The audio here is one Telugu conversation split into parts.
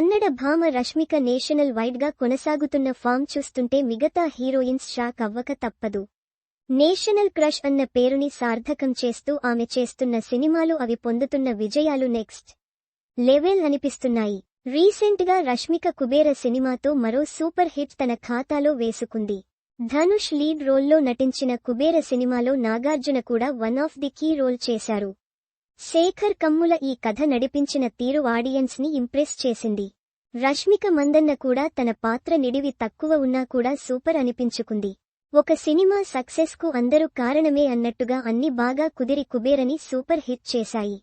కన్నడ భామ రష్మిక నేషనల్ వైడ్గా కొనసాగుతున్న ఫామ్ చూస్తుంటే మిగతా హీరోయిన్స్ షాక్ అవ్వక తప్పదు. నేషనల్ క్రష్ అన్న పేరుని సార్థకం చేస్తూ ఆమె చేస్తున్న సినిమాలు అవి పొందుతున్న విజయాలు నెక్స్ట్ లెవెల్ అనిపిస్తున్నాయి. రీసెంట్గా రష్మిక కుబేర సినిమాతో మరో సూపర్ హిట్ తన ఖాతాలో వేసుకుంది. ధనుష్ లీడ్ రోల్లో నటించిన కుబేర సినిమాలో నాగార్జున కూడా one of the key role చేశారు. శేఖర్ కమ్ముల ఈ కథ నడిపించిన తీరు ఆడియన్స్ని ఇంప్రెస్ చేసింది. రష్మిక మందన్న కూడా తన పాత్ర నిడివి తక్కువ ఉన్నా కూడా సూపర్ అనిపించుకుంది. ఒక సినిమా సక్సెస్కు అందరూ కారణమే అన్నట్టుగా అన్ని బాగా కుదిరి కుబేరని సూపర్ హిట్ చేశాయి.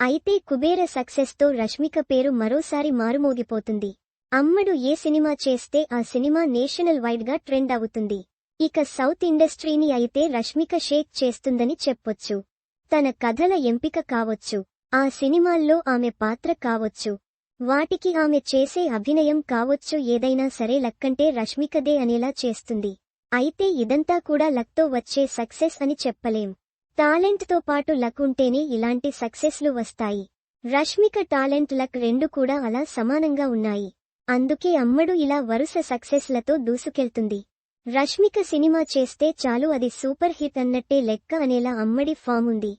అయితే కుబేర సక్సెస్తో రష్మిక పేరు మరోసారి మారుమోగిపోతుంది. అమ్మడు ఏ సినిమా చేస్తే ఆ సినిమా నేషనల్ వైడ్గా ట్రెండ్ అవుతుంది. ఇక సౌత్ ఇండస్ట్రీని అయితే రష్మిక షేక్ చేస్తుందని చెప్పొచ్చు. తన కథల ఎంపిక కావచ్చు. ఆ సినిమాల్లో ఆమె పాత్ర కావచ్చు. వాటికి ఆమె చేసే అభినయం కావచ్చు ఏదైనా సరే లక్కంటే రష్మికదే అనేలా చేస్తుంది. అయితే ఇదంతా కూడా లక్తో వచ్చే సక్సెస్ అని చెప్పలేం. టాలెంట్తో పాటు లక్ ఉంటేనే ఇలాంటి సక్సెస్లు వస్తాయి. రష్మిక టాలెంట్ లక్ రెండు కూడా అలా సమానంగా ఉన్నాయి. అందుకే అమ్మడు ఇలా వరుస సక్సెస్లతో దూసుకెళ్తుంది. రష్మిక సినిమా చేస్తే చాలు అది సూపర్ హిట్ అన్నట్టే లెక్క అనేలా అమ్మడి ఫామ్ ఉంది.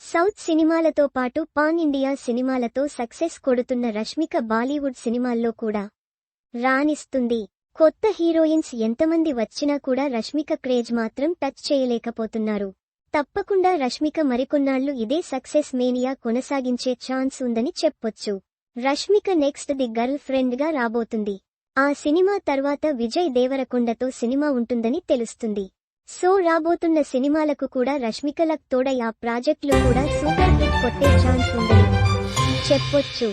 సౌత్ సినిమాలతో పాటు పాన్ ఇండియా సినిమాలతో సక్సెస్ కొడుతున్న రష్మిక బాలీవుడ్ సినిమాల్లో కూడా రాణిస్తుంది. కొత్త హీరోయిన్స్ ఎంతమంది వచ్చినా కూడా రష్మిక క్రేజ్ మాత్రం టచ్ చేయలేకపోతున్నారు. తప్పకుండా రష్మిక మరికొన్నాళ్ళు ఇదే సక్సెస్ మేనియా కొనసాగించే ఛాన్స్ ఉందని చెప్పొచ్చు. రష్మిక నెక్స్ట్ ది గర్ల్ ఫ్రెండ్గా రాబోతుంది. ఆ సినిమా తర్వాత విజయ్ దేవరకొండతో సినిమా ఉంటుందని తెలుస్తుంది. సో రాబోతున్న సినిమాలకు కూడా రష్మికలకు తోడై ఆ ప్రాజెక్టులో కూడా సూపర్ హిట్ కొట్టే ఛాన్స్ ఉందని చెప్పొచ్చు.